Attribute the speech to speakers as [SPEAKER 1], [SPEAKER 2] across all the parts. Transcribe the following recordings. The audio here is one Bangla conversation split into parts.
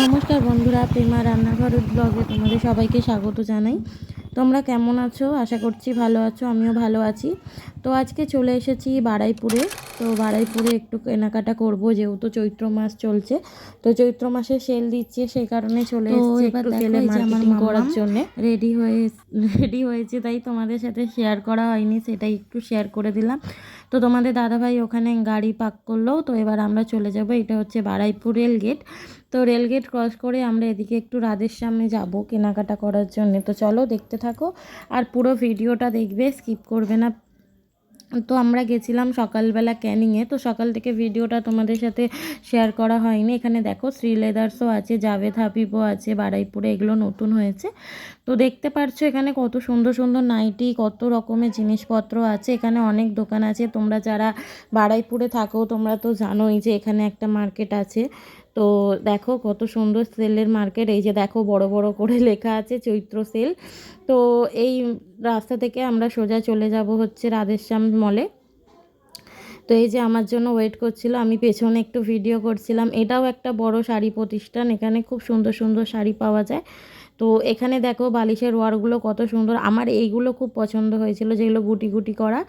[SPEAKER 1] নমস্কার বন্ধুরা প্রেমা রান্নাঘর ব্লগে তোমাদের সবাইকে স্বাগত জানাই। তোমরা কেমন আছো? আশা করছি ভালো আছো আমিও ভালো আছি। তো আজকে চলে এসেছি বাড়াইপুরে তো বাড়াইপুরে একটু কেনাকাটা করব যেহেতু চৈত্র মাস চলছে। তো চৈত্র মাসে সেল দিচ্ছে সেই কারণে চলে এসেছি
[SPEAKER 2] এবার
[SPEAKER 1] একটু সেলে
[SPEAKER 2] আমার
[SPEAKER 1] মার্কেটিং করার
[SPEAKER 2] জন্য।
[SPEAKER 1] জন্যে রেডি হয়ে রেডি হয়েছে তাই তোমাদের সাথে শেয়ার করা হয়নি সেটাই একটু শেয়ার করে দিলাম। তো তোমাদের দাদাভাই ওখানে গাড়ি পাক করল, তো এবার আমরা চলে যাব। এটা হচ্ছে বারাইপুর রেলগেট তো রেলগেট ক্রস করে আমরা এদিকে একটু রাধের সামনে যাব কেনাকাটা করার জন্য। তো চলো দেখতে থাকো। আর পুরো ভিডিওটা দেখবে, স্কিপ করবে না। তো আমরা গেছিলাম সকালবেলা ক্যানিংয়ে। তো সকাল থেকে ভিডিওটা তোমাদের সাথে শেয়ার করা হয়নি। এখানে দেখো শ্রী লেদার্সও আছে, জাভেদ হাবিবও আছে, বারাইপুরে এগুলো নতুন হয়েছে। তো দেখতে পারছ এখানে কত সুন্দর সুন্দর নাইটি কত রকমের জিনিসপত্র আছে। এখানে অনেক দোকান আছে। তোমরা যারা বারাইপুরে থাকো, তোমরা তো জানোই যে এখানে একটা মার্কেট আছে। তো দেখো কত সুন্দর সেলের মার্কেট। এই যে দেখো বড় বড় করে লেখা আছে চৈত্র সেল। তো এই রাস্তা থেকে আমরা সোজা চলে যাব হচ্ছে রাধেশ্যাম মলে তো এই যে আমার জন্য ওয়েট করছিল, আমি পেছনে একটু ভিডিও করছিলাম। এটাও একটা বড় শাড়ি প্রতিষ্ঠান, এখানে খুব সুন্দর সুন্দর শাড়ি পাওয়া যায়। তো এখানে দেখো বালিশের ওয়ারগুলো কত সুন্দর। আমার এইগুলো খুব পছন্দ হয়েছিল, যেগুলো গুটি গুটি করা।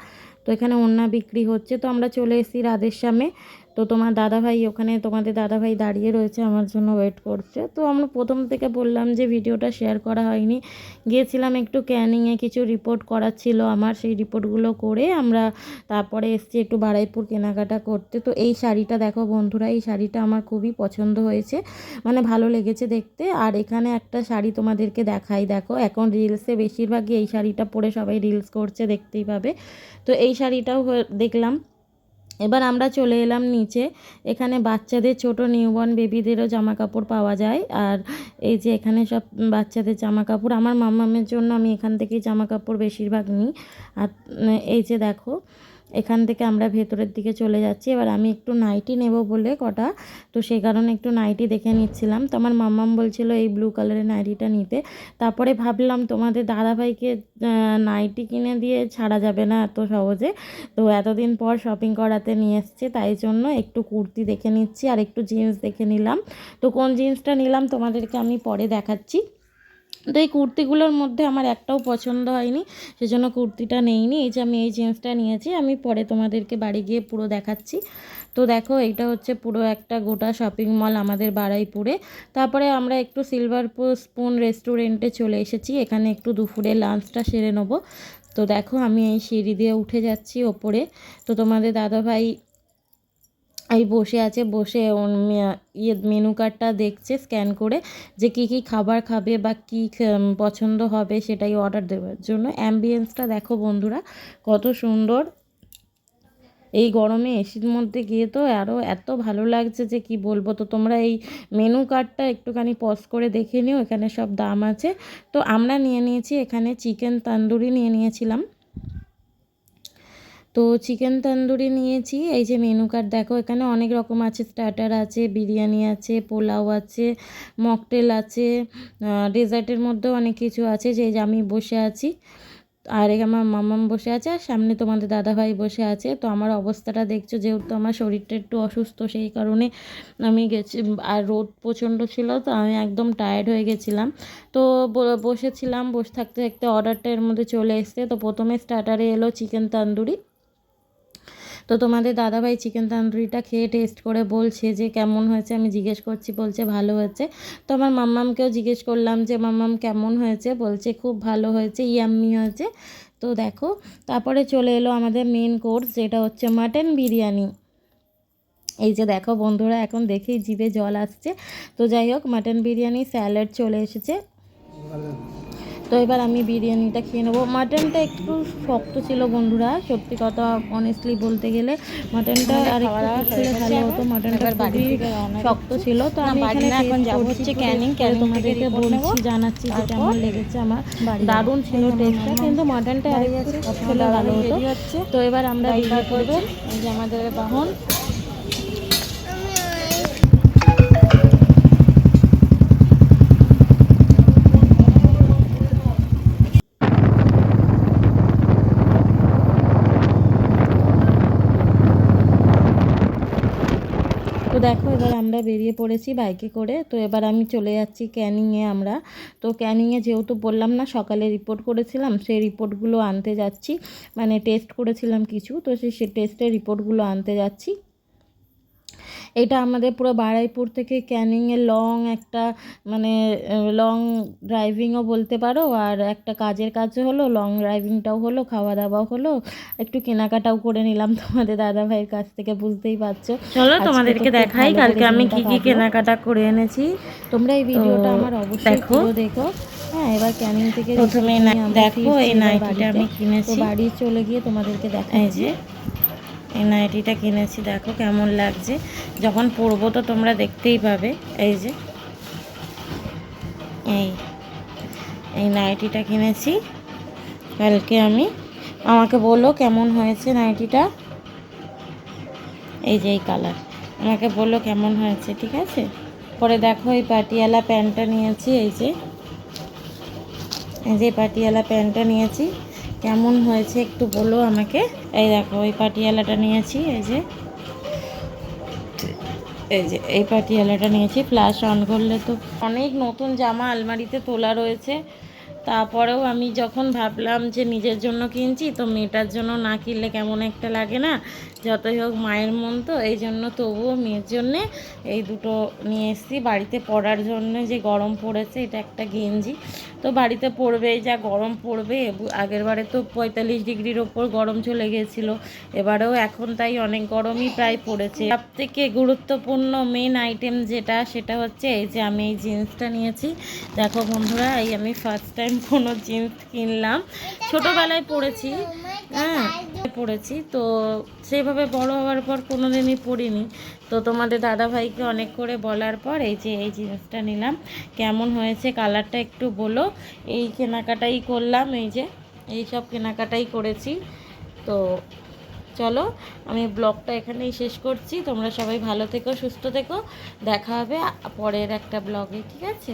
[SPEAKER 1] তো এখানে ওড়না বিক্রি হচ্ছে। তো আমরা চলে এসেছি রাধেশ্যামে। তো তোমার দাদাভাই ওখানে, তোমাদের দাদাভাই দাঁড়িয়ে রয়েছে আমার জন্য ওয়েট করছে। তো আমরা প্রথম থেকে বললাম যে ভিডিওটা শেয়ার করা হয়নি। গিয়েছিলাম একটু ক্যানিংয়ে কিছু রিপোর্ট করার ছিল আমার, সেই রিপোর্টগুলো করে আমরা তারপরে এসছি একটু বারাইপুর কেনাকাটা করতে। তো এই শাড়িটা দেখো বন্ধুরা, এই শাড়িটা আমার খুবই পছন্দ হয়েছে। মানে ভালো লেগেছে দেখতে। আর এখানে একটা শাড়ি তোমাদেরকে দেখাই। দেখো, এখন রিলসে বেশিরভাগই এই শাড়িটা পরে সবাই রিলস করছে, দেখতেই পাবে। তো এই শাড়িটাও দেখলাম। এবার আমরা চলে এলাম নিচে। এখানে বাচ্চাদের ছোট নিউবর্ন বেবিদেরও জামা কাপড় পাওয়া যায়। আর এই যে এখানে সব বাচ্চাদের জামা কাপড় আমার মামামের জন্য আমি এখান থেকেই জামা কাপড় বেশিরভাগ নিই। আর এই যে দেখো এখান থেকে আমরা ভেতরের দিকে চলে যাচ্ছি। এবার আমি একটু নাইটি নেব বলে কটা। তো সেই কারণে একটু নাইটি দেখে নিচ্ছিলাম। তো আমার মাম্মাম বলছিল এই ব্লু কালারের নাইটিটা নিতে। তারপরে ভাবলাম তোমাদের দাদাভাইকে নাইটি কিনে দিয়ে ছাড়া যাবে না এত সহজে। তো এতদিন পর শপিং করাতে নিয়ে এসছে। তাই জন্য একটু কুর্তি দেখে নিচ্ছি আর একটু জিন্স দেখে নিলাম। তো কোন জিন্সটা নিলাম তোমাদেরকে আমি পরে দেখাচ্ছি। তো এই কুর্তিগুলোর মধ্যে আমার একটাও পছন্দ হয়নি, সেজন্য কুর্তিটা নেইনি। এই যে আমি এই জিন্সটা নিয়েছি, আমি পরে তোমাদেরকে বাড়ি গিয়ে পুরো দেখাচ্ছি। তো দেখো, এইটা হচ্ছে পুরো একটা গোটা শপিং মল আমাদের বারাইপুরে। তারপরে আমরা একটু সিলভার স্পুন রেস্টুরেন্টে চলে এসেছি, এখানে একটু দুপুরে লাঞ্চটা সেরে নেব। তো দেখো, আমি এই সিঁড়ি দিয়ে উঠে যাচ্ছি ওপরে। তো তোমাদের দাদাভাই এই বসে আছে, বসে ইয়ে মেনু কার্ডটা দেখছে স্ক্যান করে যে কী কী খাবার খাবে বা কী পছন্দ হবে সেটাই অর্ডার দেওয়ার জন্য। অ্যাম্বিয়েন্সটা দেখো বন্ধুরা, কত সুন্দর। এই গরমে এসির মধ্যে গিয়ে তো আরও এত ভালো লাগছে যে কি বলব। তো তোমরা এই মেনু কার্ডটা একটুখানি পজ করে দেখে নিও, এখানে সব দাম আছে। তো আমরা নিয়ে নিয়েছি এখানে চিকেন তান্দুরি নিয়ে নিয়েছিলাম। তো চিকেন তন্দুরি নিয়েছি, এই যে মেনু কার্ড দেখো, এখানে অনেক রকম আছে স্টার্টার আছে, বিরিয়ানি আছে, পোলাও আছে মকটেল আছে ডেজার্টের মধ্যেও অনেক কিছু আছে, যে আমি বসে আছি, আর আমার মামাম বসে আছে, আর সামনে তোমাদের দাদাভাই বসে আছে, তো আমার অবস্থাটা দেখছ, যেহেতু আমার শরীরটা একটু অসুস্থ, সেই কারণে আমি গেছি, আর রোদ প্রচণ্ড ছিল, তো আমি একদম টায়ার্ড হয়ে গেছিলাম, তো বসেছিলাম, বসে থাকতে থাকতে অর্ডারটা এর মধ্যে চলে এসছে, তো প্রথমে স্টার্টারে এলো চিকেন তান্দুরি তো তোমাদের দাদাভাই চিকেন তান্দুরিটা খেয়ে টেস্ট করে বলছে যে, কেমন হয়েছে? আমি জিজ্ঞেস করছি, বলছে, ভালো হয়েছে। তো আমার মাম্মামকেও জিজ্ঞেস করলাম যে, মাম্মাম, কেমন হয়েছে? বলছে, খুব ভালো হয়েছে ইয়াম্মি হয়েছে। তো দেখো, তারপরে চলে এলো আমাদের মেন কোর্স যেটা হচ্ছে মাটন বিরিয়ানি। এই যে দেখো বন্ধুরা, এখন দেখেই জিভে জল আসছে। তো যাই হোক মাটন বিরিয়ানি স্যালাড চলে এসেছে। তো এবার আমি বিরিয়ানিটা খেয়ে নেব। মাটনটা একটু শক্ত ছিল বন্ধুরা সত্যি কথা অনেস্টলি বলতে গেলে মাটনটা আর একটু খেলে ভালো হতো। মাটনটা খুবই শক্ত ছিল। তো আমি এখানে
[SPEAKER 2] এখন যাব হচ্ছে ক্যানিং,
[SPEAKER 1] তোমাদেরকে বলছি জানাচ্ছি যে
[SPEAKER 2] তারপর?
[SPEAKER 1] কেমন লেগেছে আমার। দারুণ ছিল
[SPEAKER 2] আমার
[SPEAKER 1] টেস্টটা কিন্তু মাটনটা আর একটু ভালো হতো। তো এবার আমরা
[SPEAKER 2] গাড়ি করব
[SPEAKER 1] পড়েছি
[SPEAKER 2] এই যে দেখো, এবার আমরা বেরিয়ে পড়েছি বাইকে করে। তো এবার আমি চলে যাচ্ছি ক্যানিংয়ে আমরা। তো ক্যানিংয়ে যেহেতু বললাম না, সকালে রিপোর্ট করেছিলাম, সেই রিপোর্টগুলো আনতে যাচ্ছি। মানে টেস্ট করেছিলাম কিছু, তো সেই টেস্টের রিপোর্টগুলো আনতে যাচ্ছি। এটা আমাদের পুরো বারাইপুর থেকে ক্যানিংয়ে লং একটা মানে লং ড্রাইভিংও বলতে পারো আর একটা কাজের কাজও হলো লং ড্রাইভিংটাও হলো খাওয়া দাওয়াও হলো। একটু কেনাকাটাও করে নিলাম তোমাদের দাদা ভাইয়ের কাছ থেকে বুঝতেই পারছ।
[SPEAKER 1] চলো তোমাদেরকে দেখাই কালকে আমি কি কি কেনাকাটা করে এনেছি।
[SPEAKER 2] তোমরা এই ভিডিওটা আমার অবশ্যই
[SPEAKER 1] দেখো।
[SPEAKER 2] দেখো। হ্যাঁ এবার ক্যানিং থেকে
[SPEAKER 1] প্রথমে দেখো এই নাইটিটা আমি কিনেছি।
[SPEAKER 2] বাড়ি চলে গিয়ে তোমাদেরকে দেখাই
[SPEAKER 1] যে এই নাইটিটা কিনেছি, দেখো কেমন লাগছে। যখন পরবো তো তোমরা দেখতেই পাবে, এই যে। এই এই নাইটিটা কিনেছি। কালকে আমি, আমাকে বলো কেমন হয়েছে নাইটিটা এই যে এই কালার আমাকে বলো কেমন হয়েছে, ঠিক আছে? পরে দেখো এই পাটিয়ালা প্যান্টটা নিয়েছি, এই যে। এই যে পাটিয়ালা প্যান্টটা নিয়েছি। কেমন হয়েছে একটু বলো আমাকে। এই দেখো, ওই পাটিয়ালাটা নিয়েছি, এই যে। এই যে, এই পাটিয়ালাটা নিয়েছি। ফ্ল্যাশ অন করলে তো অনেক নতুন জামা আলমারিতে তোলা রয়েছে। তারপরেও আমি যখন ভাবলাম যে নিজের জন্য কিনছি, তো মেয়েটার জন্য না কিনলে কেমন একটা লাগে না? যতই হোক মায়ের মন তো, এই জন্য তবুও মেয়ের জন্যে এই দুটো নিয়ে এসেছি। বাড়িতে পরার জন্য যে গরম পড়েছে, এটা একটা গেঞ্জি। তো বাড়িতে পড়বে যা গরম পড়বে আগের বারে তো পঁয়তাল্লিশ ডিগ্রির ওপর গরম চলে গিয়েছিল এবারেও এখন তাই অনেক গরমই প্রায় পড়েছে। সব থেকে গুরুত্বপূর্ণ মেন আইটেম যেটা, সেটা হচ্ছে এই যে আমি এই জিন্সটা নিয়েছি। দেখো বন্ধুরা, এই আমি ফার্স্ট টাইম কোনো জিন্স কিনলাম। ছোটোবেলায় পড়েছি। হ্যাঁ পড়েছি। তো সেভাবে বড় হওয়ার পর কোনো দিনই পরিনি তো তোমাদের দাদা ভাইকে অনেক করে বলার পর এই যে এই জিনিসটা নিলাম। কেমন হয়েছে কালারটা একটু বলো। এই কেনাকাটাই করলাম, এই যে এই সব কেনাকাটাই করেছি। তো চলো, আমি ব্লগটা এখানেই শেষ করছি। তোমরা সবাই ভালো থেকো, সুস্থ থেকো। দেখা হবে পরের একটা ব্লগে, ঠিক আছে?